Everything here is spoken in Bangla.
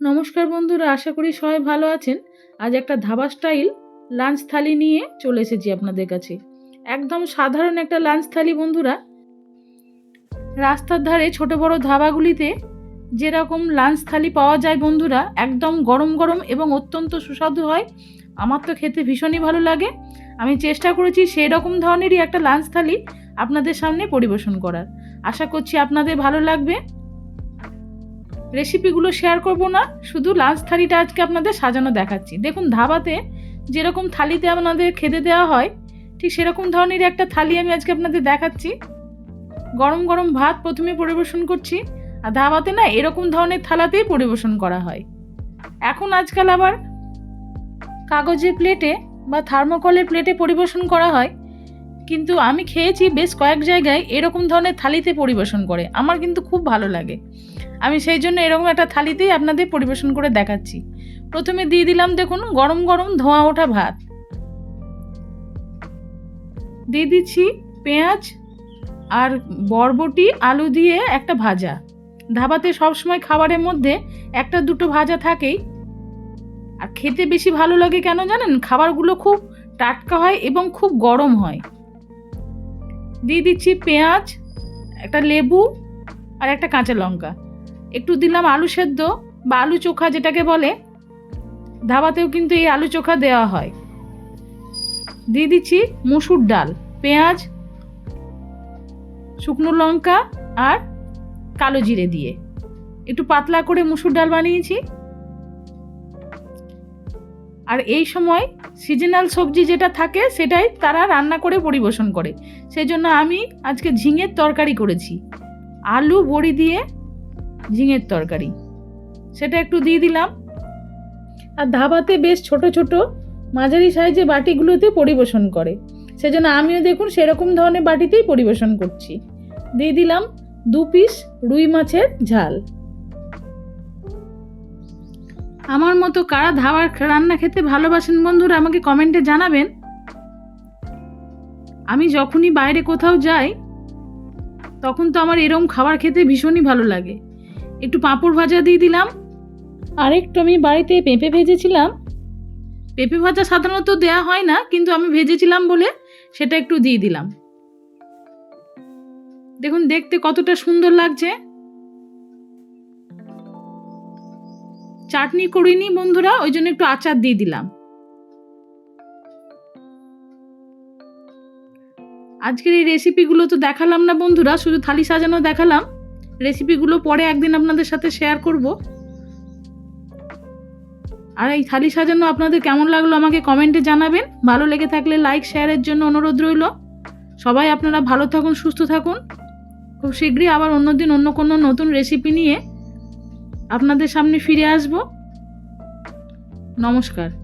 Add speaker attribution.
Speaker 1: নমস্কার বন্ধুরা, আশা করি সবাই ভালো আছেন। আজ একটা ধাবা স্টাইল লাঞ্চ থালি নিয়ে চলে এসেছি আপনাদের কাছে। একদম সাধারণ একটা লাঞ্চ থালি বন্ধুরা। রাস্তার ধারে ছোট বড় ধাবাগুলিতে যেরকম লাঞ্চ থালি পাওয়া যায় বন্ধুরা, একদম গরম গরম এবং অত্যন্ত সুস্বাদু হয়। আমার তো খেতে ভীষণই ভালো লাগে। আমি চেষ্টা করেছি সেই রকম ধরনেরই একটা লাঞ্চ থালি আপনাদের সামনে পরিবেশন করার। আশা করছি আপনাদের ভালো লাগবে। রেসিপিগুলো শেয়ার করব না, শুধু লাঞ্চ থালিটা আজকে আপনাদের সাজানো দেখাচ্ছি। দেখুন, ধাবাতে যেরকম থালিতে আপনাদের খেতে দেওয়া হয়, ঠিক সেরকম ধরনের একটা থালি আমি আজকে আপনাদের দেখাচ্ছি। গরম গরম ভাত প্রথমে পরিবেশন করছি, আর ধাবাতে না এরকম ধরনের থালাতেই পরিবেশন করা হয়। এখন আজকাল আবার কাগজের প্লেটে বা থার্মোকলের প্লেটে পরিবেশন করা হয়। কিন্তু আমি খেয়েছি বেশ কয়েক জায়গায় এরকম ধরনের থালিতে পরিবেশন করে। আমার কিন্তু খুব ভালো লাগে। আমি সেই জন্য এরকম একটা থালিতেই আপনাদের পরিবেশন করে দেখাচ্ছি। প্রথমে দিয়ে দিলাম দেখুন, গরম গরম ধোঁয়া ওঠা ভাত। দিয়ে দিচ্ছি পেঁয়াজ আর বরবটি, আলু দিয়ে একটা ভাজা। ধাবাতে সবসময় খাবারের মধ্যে একটা দুটো ভাজা থাকেই। আর খেতে বেশি ভালো লাগে কেন জানেন? খাবারগুলো খুব টাটকা হয় এবং খুব গরম হয়। দিয়ে দিচ্ছি পেঁয়াজ, একটা লেবু আর একটা কাঁচা লঙ্কা। একটু দিলাম আলু সেদ্ধ বা আলু চোখা যেটাকে বলে। ধাবাতেও কিন্তু এই আলু চোখা দেওয়া হয়। দিয়ে দিচ্ছি মুসুর ডাল, পেঁয়াজ, শুকনো লঙ্কা আর কালো জিরে দিয়ে। একটু পাতলা করে মুসুর ডাল বানিয়েছি। আর এই সময় সিজনাল সবজি যেটা থাকে সেটাই তারা রান্না করে পরিবেশন করে। সেই জন্য আমি আজকে ঝিঙের তরকারি করেছি। আলু, বড়ি দিয়ে ঝিঙের তরকারি। সেটা একটু দিয়ে দিলাম। আর ধাবাতে বেশ ছোট ছোট মাঝারি সাইজে বাটিগুলোতে পরিবেশন করে। সেজন্য আমিও দেখুন সেরকম ধরনের বাটিতেই পরিবেশন করছি। দিয়ে দিলাম দু পিস রুই মাছের ঝাল। আমার মতো কারা ধাবার রান্না খেতে ভালোবাসেন বন্ধুরা, আমাকে কমেন্টে জানাবেন। আমি যখনই বাইরে কোথাও যাই, তখন তো আমার এরম খাবার খেতে ভীষণই ভালো লাগে। একটু পাঁপড় ভাজা দিয়ে দিলাম। আর একটু আমি বাড়িতে পেঁপে ভেজেছিলাম। পেঁপে ভাজা সাধারণত দেয়া হয় না, কিন্তু আমি ভেজেছিলাম বলে সেটা একটু দিয়ে দিলাম। দেখুন, দেখতে কতটা সুন্দর লাগছে। চাটনি করিনি বন্ধুরা, ওই জন্য একটু আচার দিয়ে দিলাম। আজকের এই রেসিপিগুলো তো দেখালাম না বন্ধুরা, শুধু থালি সাজানো দেখালাম। রেসিপিগুলো পরে একদিন আপনাদের সাথে শেয়ার করব। আর এই থালি সাজানো আপনাদের কেমন লাগল আমাকে কমেন্টে জানাবেন। ভালো লেগে থাকলে লাইক শেয়ারের জন্য অনুরোধ রইল। সবাই আপনারা ভালো থাকুন, সুস্থ থাকুন। খুব শীঘ্রই আবার অন্যদিন অন্য কোনো নতুন রেসিপি নিয়ে আপনাদের সামনে ফিরে আসব। নমস্কার।